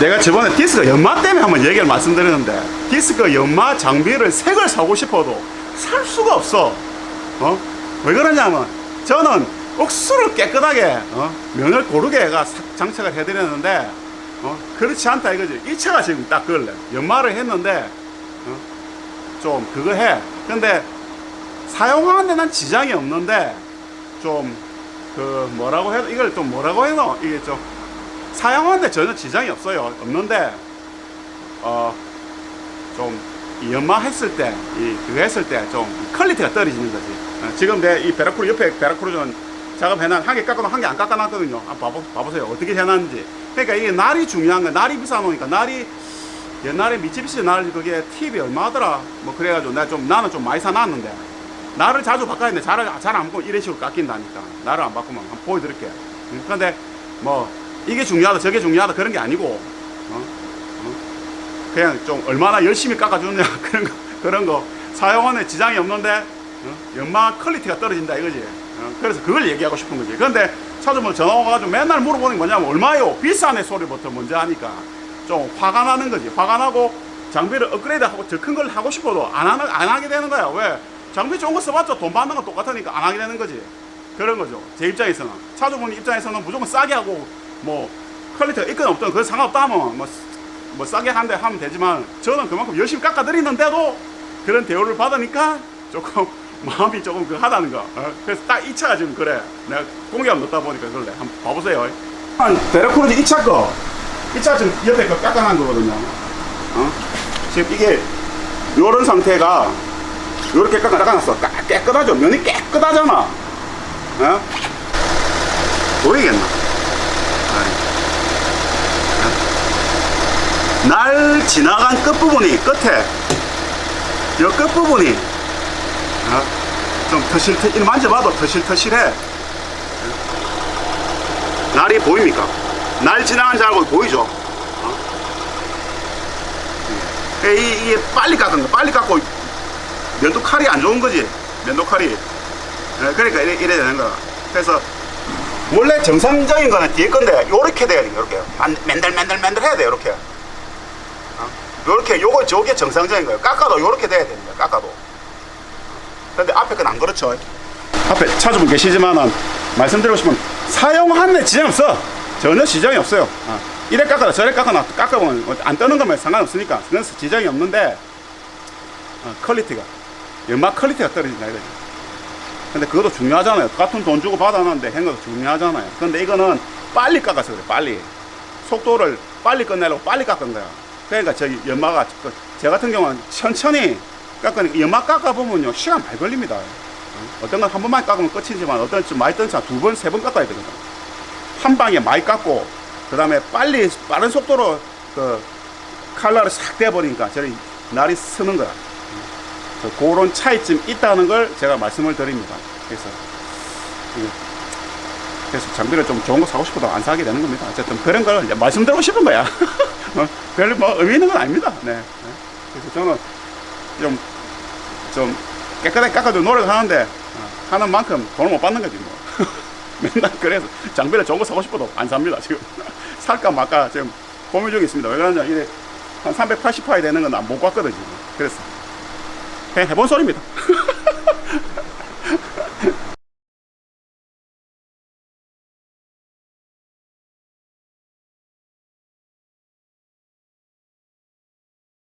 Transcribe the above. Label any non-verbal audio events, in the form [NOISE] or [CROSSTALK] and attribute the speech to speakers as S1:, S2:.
S1: 내가 저번에 디스크 연마 때문에 한번 얘기를 말씀드렸는데 디스크 연마 장비를 색을 사고 싶어도 살 수가 없어. 어? 왜 그러냐면 저는 억수로 깨끗하게 어? 면을 고르게 사- 장착을 해드렸는데 어? 그렇지 않다 이거지. 이 차가 지금 딱 그럴래. 연마를 했는데 어? 좀 그거 해. 근데 사용하는 데는 지장이 없는데 좀 그 뭐라고 해도 이걸 좀 뭐라고 해노 이게 좀 사용하는데 전혀 지장이 없어요. 없는데 어 좀 연마 했을 때 이 그거 했을 때 좀 퀄리티가 떨어지는 거지. 어, 지금 내 이 베라크루 옆에 베라크루전 작업해놨 한개 깎아놓 한개 안 깎아놨거든요. 한번 봐보, 봐보세요. 어떻게 해놨는지. 그러니까 이게 날이 중요한 거야. 날이 비싸 놓으니까 날이 옛날에 미치비시 날 그게 팁이 얼마더라. 뭐 그래가지고 내가 좀 나는 좀 많이 사놨는데 나를 자주 바꿔야 되는데 잘을 잘안 바꾸면 이런 식으로 깎인다니까. 나를 안 바꾸면 한번 보여드릴게. 음, 근데 뭐 이게 중요하다 저게 중요하다 그런 게 아니고 어? 어? 그냥 좀 얼마나 열심히 깎아주느냐 [LAUGHS] 그런 거 그런 거 사용하는 지장이 없는데 어? 연마 퀄리티가 떨어진다 이거지. 어? 그래서 그걸 얘기하고 싶은 거지. 근데 차주분 전화 와가지고 맨날 물어보는 게 뭐냐면 얼마요? 비싸네 소리부터 먼저 하니까 좀 화가 나는 거지. 화가 나고 장비를 업그레이드하고 더 큰 걸 하고 싶어도 안, 하는, 안 하게 되는 거야. 왜? 장비 좋은 거 써봤자 돈 받는 건 똑같으니까 안 하게 되는 거지. 그런 거죠. 제 입장에서는. 차주분 입장에서는 무조건 싸게 하고 뭐 퀄리티가 있건 없든 그거 상관없다 하면 뭐, 뭐 싸게 한대 하면 되지만 저는 그만큼 열심히 깎아드리는데도 그런 대우를 받으니까 조금 [LAUGHS] 마음이 조금 그 하다는 거. 어? 그래서 딱이 차가 지금 그래. 내가 공개가 넣다 보니까 그래. 한번 봐보세요. 한 베라크루즈 이차 거. 이차 지금 옆에 거 깎아놓은 거거든요. 어? 지금 이게 요런 상태가 요렇게 깎아 깎아놨어. 까- 깨끗하죠? 면이 깨끗하잖아. 어? 보이겠나? 아이. 어? 날 지나간 끝부분이 끝에 요 끝부분이 어? 좀 터실터 이 만져봐도 터실터실해 날이 보입니까? 날 지나간 자고 보이죠? 어? 이, 이게 빨리 깎은 거 빨리 깎고 면도 칼이 안 좋은 거지 면도 칼이 예, 그러니까 이래, 이래 되는 거야 그래서 원래 정상적인 거는 뒤에 건데 요렇게 돼야 돼 요렇게 만- 맨들 맨들 맨들 해야 돼 요렇게 어? 요렇게 요거 저게 정상적인 거예요. 깎아도 요렇게 돼야 됩니다. 깎아도. 근데 앞에 건 안 그렇죠. 앞에 차주분 계시지만은 말씀드리고 싶으면 사용하는 데 지장 없어. 전혀 지장이 없어요. 어. 이래 깎아라 저래 깎아놔 깎아보면 안 뜨는 거면 상관없으니까. 그건 지장이 없는데 어, 퀄리티가 연마 퀄리티가 떨어진다 이거지 근데 그것도 중요하잖아요. 같은 돈 주고 받아놨는데 한 것도 중요하잖아요. 근데 이거는 빨리 깎아서 그래 빨리. 속도를 빨리 끝내려고 빨리 깎은 거야 그러니까 저기 연마가 그- 제 같은 경우는 천천히 깎으니까 연마 깎아 보면요 시간 많이 걸립니다 어? 어떤 건 한 번만 깎으면 끝이지만 어떤 좀 많이 뜬차 두 번, 세 번 깎아야 되거든 한 방에 많이 깎고 그 다음에 빨리 빠른 속도로 그 칼날을 싹 떼버리니까 저리 날이 쓰는 거야 그 그런 차이점 있다는 걸 제가 말씀을 드립니다. 그래서 그래서 장비를 좀 좋은 거 사고 싶어도 안 사게 되는 겁니다. 어쨌든 그런 걸 말씀드리고 싶은 거야. [LAUGHS] 어, 별뭐 의미 있는 건 아닙니다. 네. 네. 그래서 저는 좀, 좀 깨끗하게 깎아도 노력하는데 어, 하는 만큼 돈을 못 받는 거지 뭐. [LAUGHS] 맨날 그래서 장비를 좋은 거 사고 싶어도 안 삽니다. 지금 [LAUGHS] 살까 말까 지금 고민 중에 있습니다. 왜 그러냐 이게 한 380파이 되는 건못 봤거든요. 그래서 해본 소리입니다. [LAUGHS]